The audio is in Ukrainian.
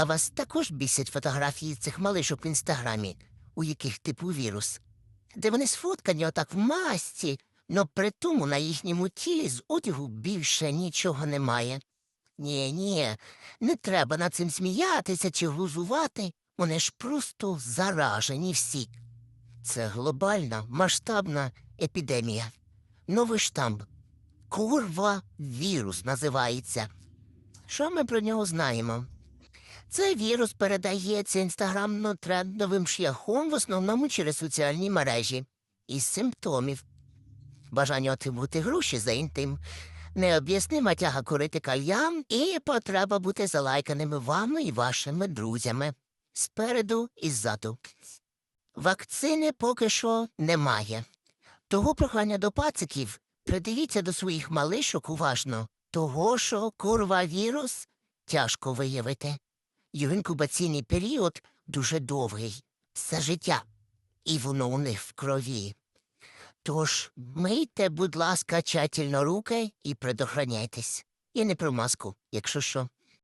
А вас також бісять фотографії цих малишок в інстаграмі, у яких типу вірус, де вони сфоткані отак в масці, но при тому на їхньому тілі з одягу більше нічого немає. Ні, ні, не треба над цим сміятися чи глузувати. Вони ж просто заражені всі. Це глобальна масштабна епідемія. Новий штамп. Курва вірус називається. Що ми про нього знаємо? Цей вірус передається інстаграмно-трендовим шляхом в основному через соціальні мережі. Із симптомів. Бажання отримати гроші за інтим, необ'яснима тяга курити кальян і потреба бути залайканими вами і вашими друзями. Спереду і ззаду. Вакцини поки що немає. Того прохання до пациків придивіться до своїх малишок уважно. Того, що курва вірус тяжко виявити. Його інкубаційний період дуже довгий, все життя, і воно у них в крові. Тож мийте, будь ласка, тщательно руки і предохраняйтесь. І не про маску, якщо що.